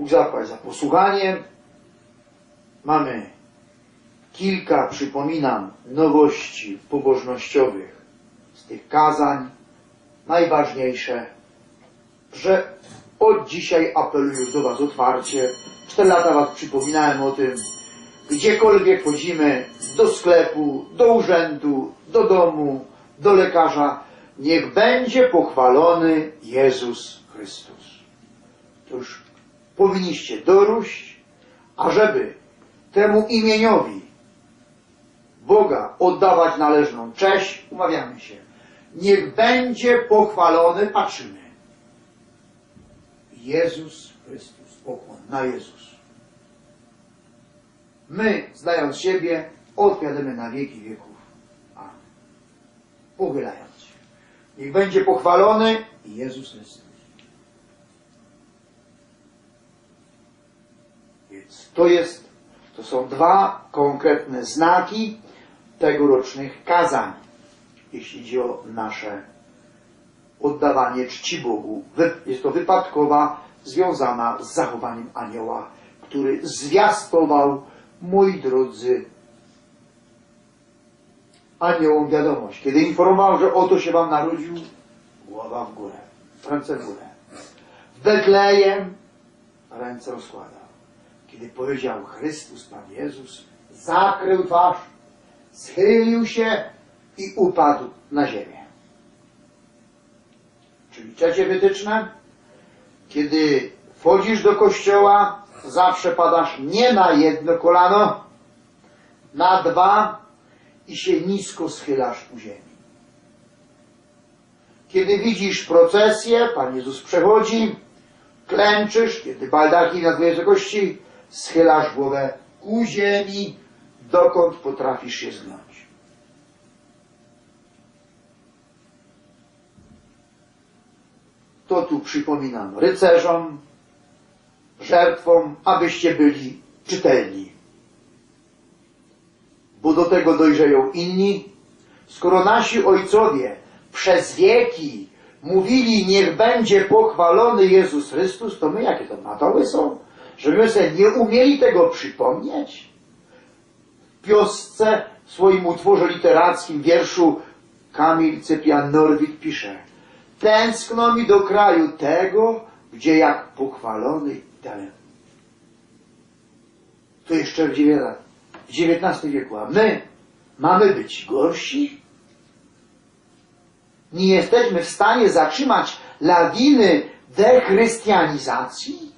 Bóg zapłać za posłuchanie. Mamy kilka, przypominam, nowości pobożnościowych z tych kazań. Najważniejsze, że od dzisiaj apeluję do Was otwarcie. Cztery lata Was przypominałem o tym. Gdziekolwiek chodzimy, do sklepu, do urzędu, do domu, do lekarza, niech będzie pochwalony Jezus Chrystus. To już powinniście doróść, ażeby temu imieniowi Boga oddawać należną cześć, umawiamy się. Niech będzie pochwalony, patrzymy. Jezus Chrystus, pokłon na Jezus. My, znając siebie, odpowiadamy na wieki wieków. Amen. Pochylając się. Niech będzie pochwalony Jezus Chrystus. To jest, to są dwa konkretne znaki tegorocznych kazań, jeśli chodzi o nasze oddawanie czci Bogu. Jest to wypadkowa związana z zachowaniem anioła, który zwiastował, moi drodzy, aniołom wiadomość. Kiedy informował, że oto się wam narodził, głowa w górę, ręce w górę. W Betlejem ręce rozkładał. Kiedy powiedział Chrystus, Pan Jezus, zakrył twarz, schylił się i upadł na ziemię. Czyli trzecie wytyczne, kiedy wchodzisz do kościoła, zawsze padasz nie na jedno kolano, na dwa i się nisko schylasz u ziemi. Kiedy widzisz procesję, Pan Jezus przechodzi, klęczysz, kiedy baldachin na twojej wysokości, schylasz głowę ku ziemi, dokąd potrafisz się zgnąć. To tu przypominam rycerzom, żertwom, abyście byli czytelni. Bo do tego dojrzeją inni. Skoro nasi ojcowie przez wieki mówili, niech będzie pochwalony Jezus Chrystus, to my jakie to matoły są? Że my sobie nie umieli tego przypomnieć? W piosce, w swoim utworze literackim, wierszu Kamil Cyprian Norwid pisze Tęskno mi do kraju tego, gdzie jak pochwalony dalej. To jeszcze w XIX wieku, a my mamy być gorsi? Nie jesteśmy w stanie zatrzymać lawiny dechrystianizacji?